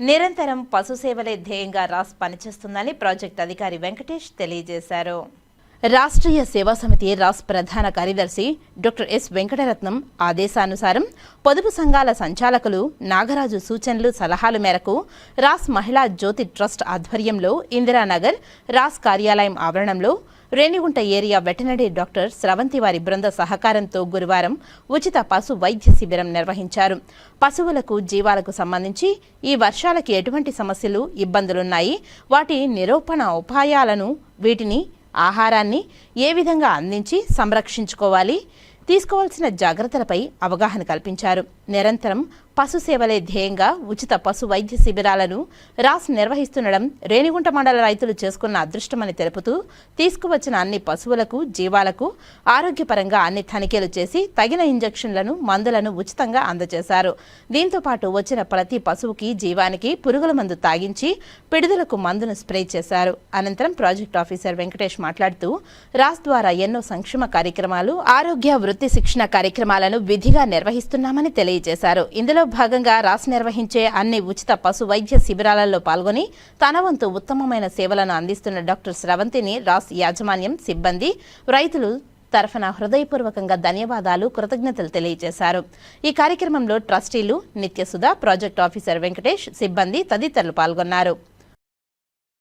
నిరంతరం పశు సేవలే ధ్యేయంగా రాస్ పనిచేస్తుందని ప్రాజెక్ట్ అధికారి వెంకటేష్ తెలియజేశారు. రాష్ట్రీయ సేవా సమితి రాస్ ప్రధాన కార్యదర్శి డాక్టర్ ఎస్ వెంకటరత్నం ఆదేశానుసారం పొదుపు సంఘాల సంచాలకులు నాగరాజు సూచనలు సలహాల మేరకు రాస్ మహిళా జ్యోతి ట్రస్ట్ ఆధ్వర్యంలో ఇందిరానగర్ రాస్ కార్యాలయం ఆవరణంలో Renigunta area veterinary doctor Sravanthi వారి బృంద సహకారంతో గురువారం ఉచిత పశు వైద్య శిబిరం నిర్వహించారు. పశువులకు జీవాలకు సంబంధించి ఈ వర్షాలకి ఎటువంటి సమస్యలు ఇబ్బందులున్నాయి. వాటి నిరూపణ ఉపాయాలను వీటిని ఆహారాన్ని ఏ విధంగా అందించి సంరక్షించుకోవాలి? తీసుకోవాల్సిన జాగ్రత్తలపై అవగాహన కల్పించారు. నిరంతరం పశు సేవలే ధ్యేయంగా ఉచిత పశు వైద్య శిబిరాలను రాస్ నిర్వహిస్తుండడం రేణిగుంట మండల రైతులు చేసుకున్న అదృష్టమని తెలుపుతూ తీసుకువచ్చిన అన్ని పశువులకు జీవాలకు ఆరోగ్యపరంగా అన్ని తనిఖీలు చేసి తగిన ఇంజెక్షన్లను మందులను ఉచితంగా అందజేశారు. దీంతో పాటు వచ్చిన ప్రతి పశువుకి జీవానికి పురుగుల మందు తాగించి పిడుదలకు మందును స్ప్రే చేశారు. అనంతరం ప్రాజెక్ట్ ఆఫీసర్ వెంకటేష్ మాట్లాడుతూ రాస్ ద్వారా ఎన్నో సంక్షేమ కార్యక్రమాలు ఆరోగ్య వృత్తి శిక్షణ కార్యక్రమాలను విధిగా నిర్వహిస్తున్నామని తెలియజేశారు. ఇందులో భాగంగా రాస్ నిర్వహించే అన్ని ఉచిత పశు వైద్య శిబిరాలలో పాల్గొని తన వంతు ఉత్తమమైన సేవలను అందిస్తున్న డాక్టర్ స్రవంతిని రాస్ యాజమాన్యం సిబ్బంది రైతులు తరఫున హృదయపూర్వకంగా ధన్యవాదాలు కృతజ్ఞతలు తెలియజేశారు. ఈ కార్యక్రమంలో ట్రస్టీలు నిత్యసుధ ప్రాజెక్ట్ ఆఫీసర్ వెంకటేష్ సిబ్బంది తదితరులు పాల్గొన్నారు.